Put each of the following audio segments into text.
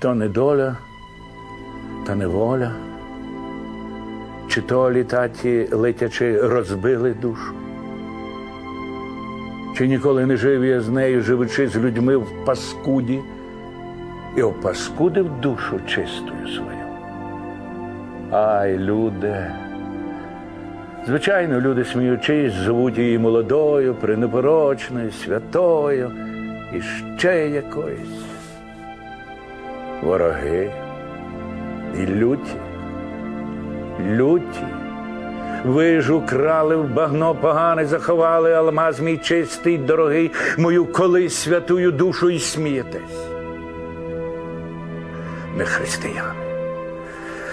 то не доля, та не воля, чи то літаті летячи розбили душу? Чи ніколи не жив я з нею, живучи з людьми в паскуді, і опаскудив душу чистою свою? Ай, люди. Звичайно, люди, сміючись, звуть її молодою, пренепорочною, святою і ще якоюсь. Вороги і люті, люті. Ви ж украли в багно погане, заховали алмаз мій чистий, дорогий, мою колись святую душу і смієтесь. Не християни.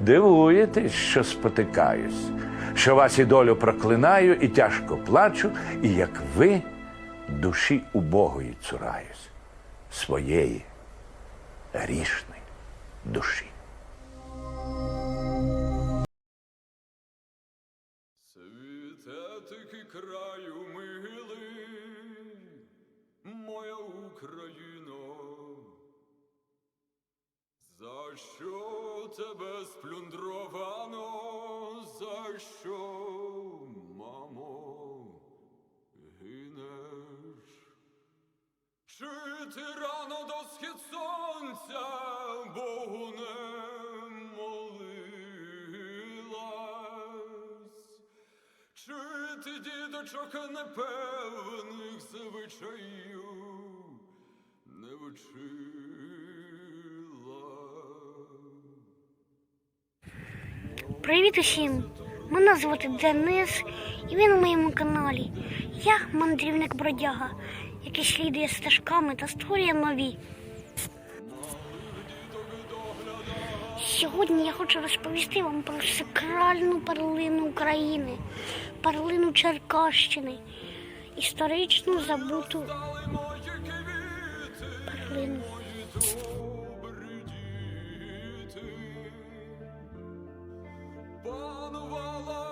Дивуєтесь, що спотикаюсь, що вас і долю проклинаю, і тяжко плачу, і як ви душі убогої цураюсь, своєї грішної душі. Світе краю милий, моя Україно, за що тебе сплюндровано, за що, мамо, гинеш? Чи ти рано до схід сонця Богу не молилась? Чи ти діточок непевних звичаїв не вчила? Привіт усім! Мене звати Денис, і ви на моєму каналі. Я мандрівник бродяга, який слідує стежками та створює нові. Сьогодні я хочу розповісти вам про сакральну перлину України, перлину Черкащини, історичну забуту перлину. follow.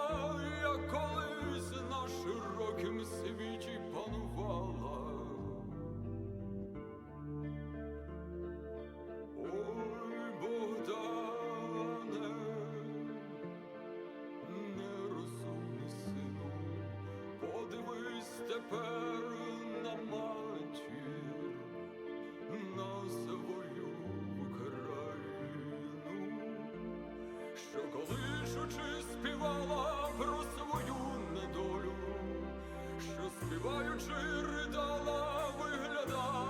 Що колишучи співала про свою недолю, що співаючи ридала, виглядала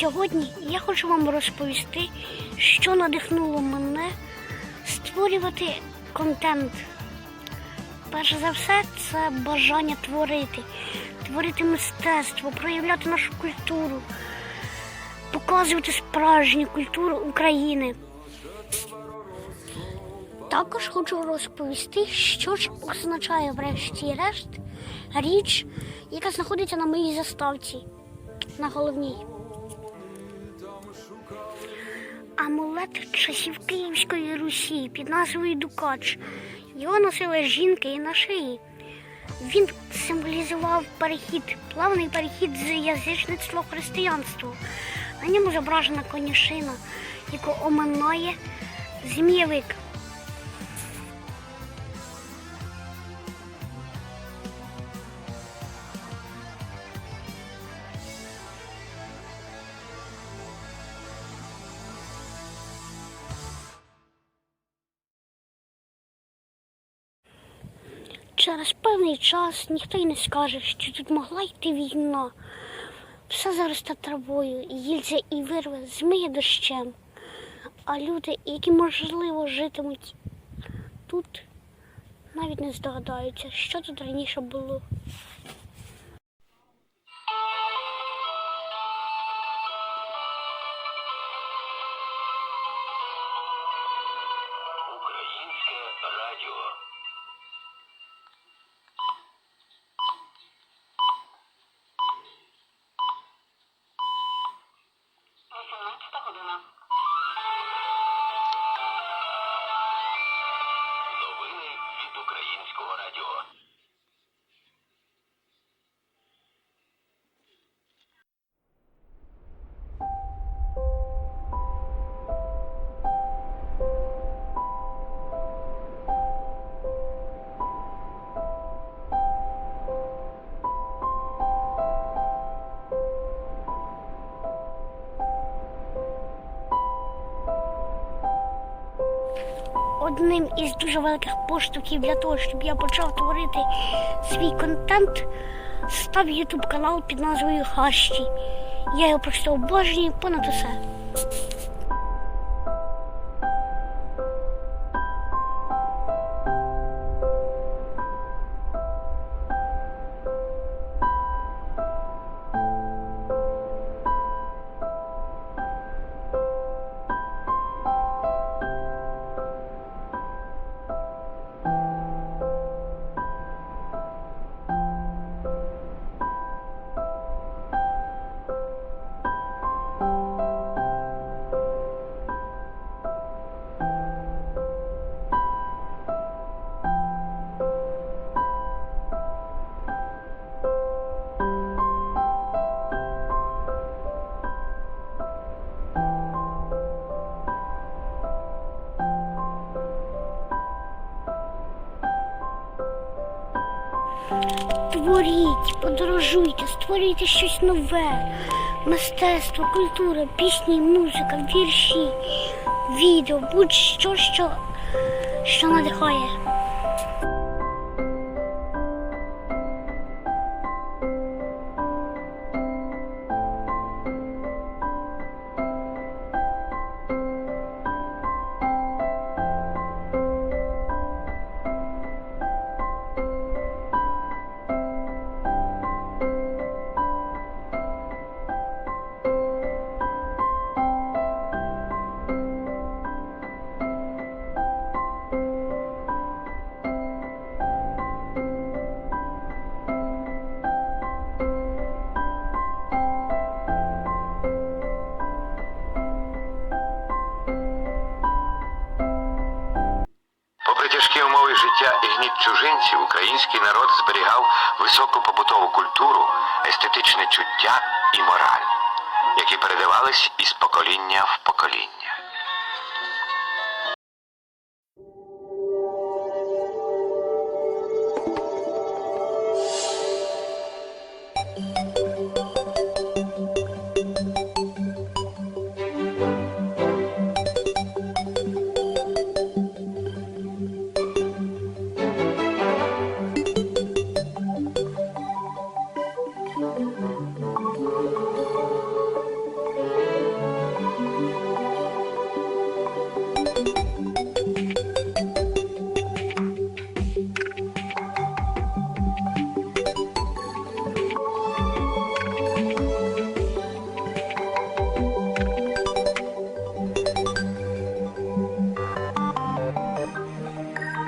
Сьогодні я хочу вам розповісти, що надихнуло мене створювати контент. Перш за все, це бажання творити, творити мистецтво, проявляти нашу культуру, показувати справжню культуру України. Також хочу розповісти, що ж означає врешті-решт річ, яка знаходиться на моїй заставці на головній. Амулет часів Київської Русі під назвою Дукач. Його носили жінки і на шиї. Він символізував перехід, плавний перехід з язичництва в християнство. На ньому зображена конюшина, яку оминає змієвик. Через певний час ніхто й не скаже, що тут могла йти війна. Все заросте травою, їльця і вирве змиє дощем. А люди, які можливо житимуть тут, навіть не здогадаються, що тут раніше було. Українське радіо. Одним із дуже великих поштовхів для того, щоб я почав творити свій контент, став ютуб канал під назвою Хащі. Я його просто обожнюю понад усе. Творіть, подорожуйте, створюйте щось нове. Мистецтво, культура, пісні, музика, вірші, відео, будь-що, що, що надихає. Чужинців, український народ зберігав високу побутову культуру, естетичне чуття і мораль, які передавались із покоління в покоління.